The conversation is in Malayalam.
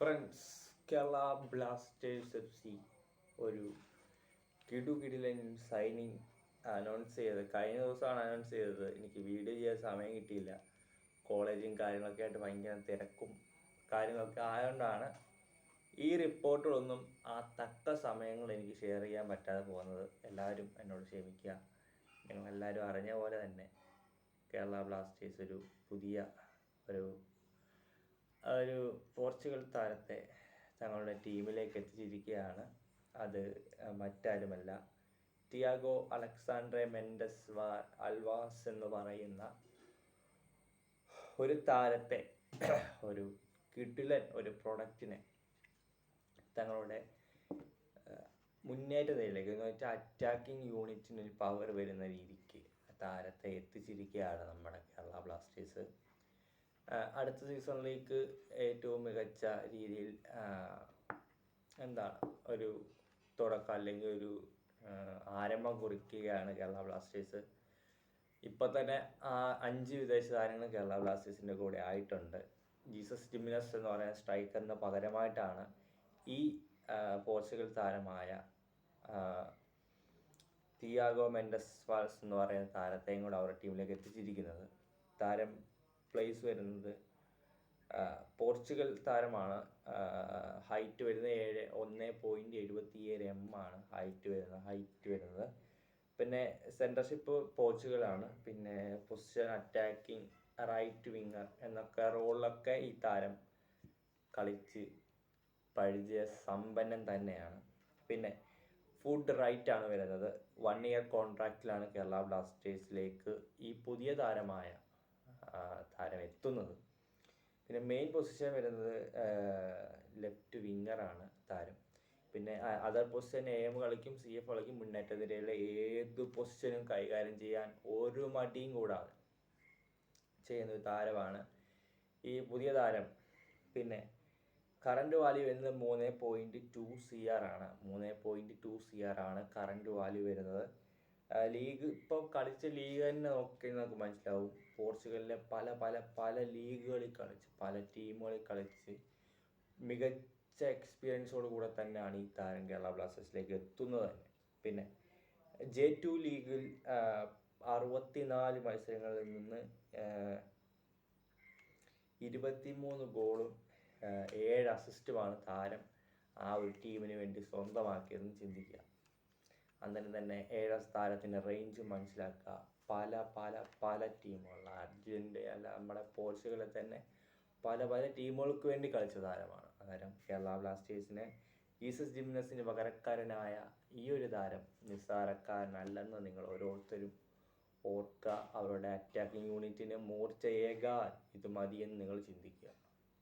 Friends Kerala blasters F C ഒരു കിടുകിടിലൻ സൈനിങ് അനൗൺസ് ചെയ്തത്. കഴിഞ്ഞ ദിവസമാണ് അനൗൺസ് ചെയ്തത്. എനിക്ക് വീഡിയോ ചെയ്യാൻ സമയം കിട്ടിയില്ല. കോളേജും കാര്യങ്ങളൊക്കെ ആയിട്ട് ഭയങ്കര തിരക്കും കാര്യങ്ങളൊക്കെ ആയതുകൊണ്ടാണ് ഈ റിപ്പോർട്ടുകളൊന്നും ആ തക്ക സമയങ്ങളിൽ എനിക്ക് ഷെയർ ചെയ്യാൻ പറ്റാതെ പോകുന്നത്. എല്ലാവരും എന്നോട് ക്ഷമിക്കുക. നിങ്ങളെല്ലാവരും അറിഞ്ഞ പോലെ തന്നെ കേരള ബ്ലാസ്റ്റേഴ്സ് ഒരു പുതിയ ഒരു ഒരു പോർച്ചുഗൽ താരത്തെ തങ്ങളുടെ ടീമിലേക്ക് എത്തിച്ചിരിക്കുകയാണ്. അത് മറ്റാരുമല്ല. ടിയാഗോ അലക്സാണ്ട്രെ മെൻഡസ് വാ അൽവാസ് എന്ന് പറയുന്ന ഒരു താരത്തെ ഒരു കിടിലൻ ഒരു പ്രൊഡക്റ്റിനെ തങ്ങളുടെ മുന്നേറ്റ നിലയിലേക്ക് എന്ന് വെച്ചാൽ അറ്റാക്കിംഗ് യൂണിറ്റിന് ഒരു പവർ വരുന്ന രീതിക്ക് താരത്തെ എത്തിച്ചിരിക്കുകയാണ് നമ്മുടെ കേരള ബ്ലാസ്റ്റേഴ്സ്. അടുത്ത സീസണിലേക്ക് ഏറ്റവും മികച്ച രീതിയിൽ എന്താണ് ഒരു തുടക്കം അല്ലെങ്കിൽ ഒരു ആരംഭം കുറിക്കുകയാണ് കേരള ബ്ലാസ്റ്റേഴ്സ്. ഇപ്പം തന്നെ അഞ്ച് വിദേശ താരങ്ങൾ കേരള ബ്ലാസ്റ്റേഴ്സിന്റെ കൂടെ ആയിട്ടുണ്ട്. ജീസസ് ജിമിനസ് എന്ന് പറയുന്ന സ്ട്രൈക്കറിന് പകരമായിട്ടാണ് ഈ പോർച്ചുഗൽ താരമായ തിയാഗോ മെൻഡസ് വാൾസ് എന്ന് പറയുന്ന താരത്തെയും കൂടെ അവരുടെ ടീമിലേക്ക് എത്തിച്ചിരിക്കുന്നത്. താരം പ്ലേസ് വരുന്നത്. പോർച്ചുഗൽ താരമാണ്. ഹൈറ്റ് വരുന്നത് ഏഴ് ഒന്ന് പോയിന്റ് എഴുപത്തി ഏഴ് എം ആണ് ഹൈറ്റ് വരുന്നത് ഹൈറ്റ് വരുന്നത്. പിന്നെ സെന്റർഷിപ്പ് പോർച്ചുഗലാണ് പിന്നെ പൊസിഷൻ അറ്റാക്കിംഗ് റൈറ്റ് വിങ്ങർ എന്നൊക്കെ റോളിലൊക്കെ ഈ താരം കളിച്ച് പരിചയ സമ്പന്നൻ തന്നെയാണ്. പിന്നെ ഫുഡ് റൈറ്റ് ആണ് വരുന്നത്. വൺ ഇയർ കോൺട്രാക്റ്റിലാണ് കേരള ബ്ലാസ്റ്റേഴ്സിലേക്ക് ഈ പുതിയ താരമായ താരം എത്തുന്നത്. പിന്നെ മെയിൻ പൊസിഷൻ വരുന്നത് ലെഫ്റ്റ് വിങ്ങറാണ് താരം. പിന്നെ അതർ പൊസിഷൻ എ എം കളിക്കും സി എഫ് കളിക്കും മുന്നേറ്റ നിരയിലെ ഏത് പൊസിഷനും കൈകാര്യം ചെയ്യാൻ ഒരു മടിയും കൂടാതെ ചെയ്യുന്ന ഒരു താരമാണ് ഈ പുതിയ താരം. പിന്നെ കറണ്ട് വാല്യൂ വരുന്നത് മൂന്ന് പോയിന്റ് ടു സി ആർ ആണ്. മൂന്ന് പോയിന്റ് ടു സി ആർ ആണ് കറണ്ട് വാല്യൂ വരുന്നത്. ലീഗ് ഇപ്പോൾ കളിച്ച ലീഗ് തന്നെ നോക്കി നമുക്ക് മനസ്സിലാവും. പോർച്ചുഗലിലെ പല പല പല ലീഗുകളിൽ കളിച്ച് പല ടീമുകളിൽ കളിച്ച് മികച്ച എക്സ്പീരിയൻസോട് കൂടെ തന്നെയാണ് ഈ താരം കേരള ബ്ലാസ്റ്റേഴ്സിലേക്ക് എത്തുന്നത് തന്നെ. പിന്നെ ജെ ടു ലീഗിൽ അറുപത്തിനാല് മത്സരങ്ങളിൽ നിന്ന് ഇരുപത്തിമൂന്ന് ഗോളും ഏഴ് അസിസ്റ്റുമാണ് താരം ആ ഒരു ടീമിന് വേണ്ടി സ്വന്തമാക്കിയതെന്ന് ചിന്തിക്കുക. അന്നേരം തന്നെ ഏഴാം സ്ഥാനത്തിന്റെ റേഞ്ച് മനസ്സിലാക്കുക. പല പല പല ടീമുകൾ അർജന്റ് അല്ല നമ്മുടെ പോർച്ചുഗലിൽ തന്നെ പല പല ടീമുകൾക്ക് വേണ്ടി കളിച്ച താരമാണ്. അന്നേരം കേരള ബ്ലാസ്റ്റേഴ്സിനെ ജീസസ് ജിംനസിന് പകരക്കാരനായ ഈ ഒരു താരം നിസ്സാരക്കാരനല്ലെന്ന് നിങ്ങൾ ഓരോരുത്തരും ഓർക്കുക. അവരുടെ അറ്റാക്കിംഗ് യൂണിറ്റിനെ മൂർച്ചയേകാൻ ഇത് മതിയെന്ന് നിങ്ങൾ ചിന്തിക്കുക.